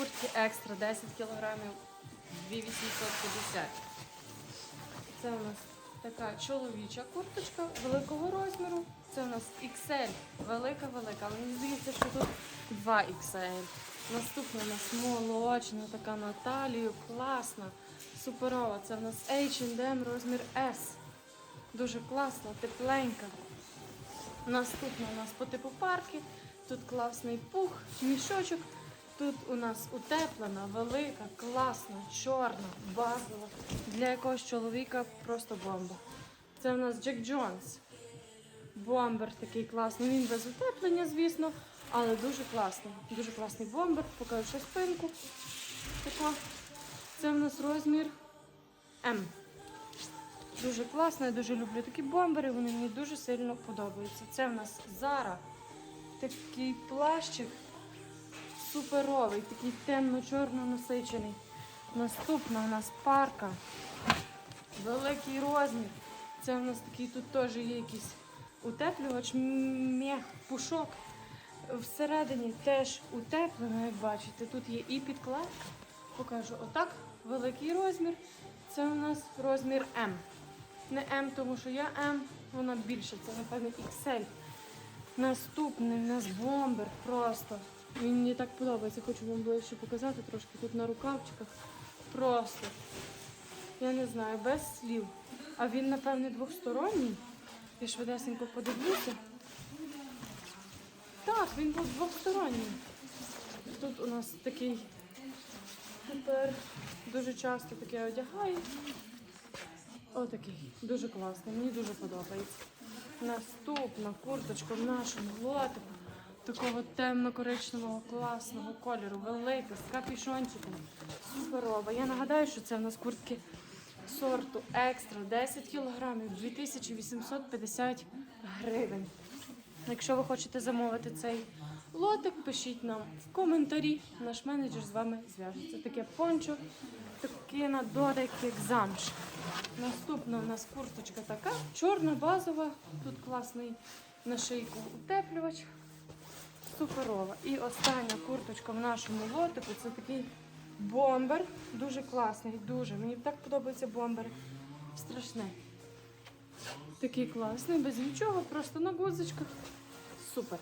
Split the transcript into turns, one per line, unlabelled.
куртки екстра 10 кілограмів 2850. Це у нас така чоловіча курточка великого розміру. Це у нас XL, велика, велика. Але мені здається, що тут 2 XL. Наступна у нас молочна, така на талію, класна, суперова. Це у нас H&M розмір S. Дуже класна, тепленька. Наступна у нас по типу парки. Тут класний пух, мішочок. Тут у нас утеплена, велика, класна, чорна, базова. Для якогось чоловіка просто бомба. Це у нас Джек Джонс. Бомбер такий класний. Він без утеплення, звісно, але дуже класний. Дуже класний бомбер. Покажу спинку. Така. Це у нас розмір М. Дуже класно, я дуже люблю такі бомбери, вони мені дуже сильно подобаються. Це в нас Зара. Такий плащик суперовий, такий темно-чорно насичений. Наступна у нас парка. Великий розмір. Це у нас такий тут теж є якийсь утеплювач, мех, пушок. Всередині теж утеплено, як бачите. Тут є і підкладка. Покажу отак. Великий розмір. Це у нас розмір М. Не М, тому що я М, вона більше, це напевно XL. Наступний у нас бомбер просто. Мені так подобається. Хочу вам ближче показати трошки тут на рукавчиках. Просто. Я не знаю, без слів. А він, напевне, двосторонній. Я швидесенько подивлюся. Так, він був двосторонній. Тут у нас такий тепер дуже часто таке одягаю. Отакий, дуже класний, мені дуже подобається. Наступна курточка в нашому лотику. Такого темно-коричневого класного кольору, велика, з капюшончиком. Суперова. Я нагадаю, що це в нас куртки сорту екстра 10 кілограмів 2850 гривень. Якщо ви хочете замовити цей лотик, пишіть нам в коментарі. Наш менеджер з вами зв'яжеться. Таке пончо, таке на як замш. Наступна у нас курточка така, чорна, базова. Тут класний на шийку утеплювач. Суперова. І остання курточка в нашому лотику це такий бомбер. Дуже класний, дуже. Мені так подобаються бомбери. Страшне. Такий класний, без нічого, просто на гузочках. Супер.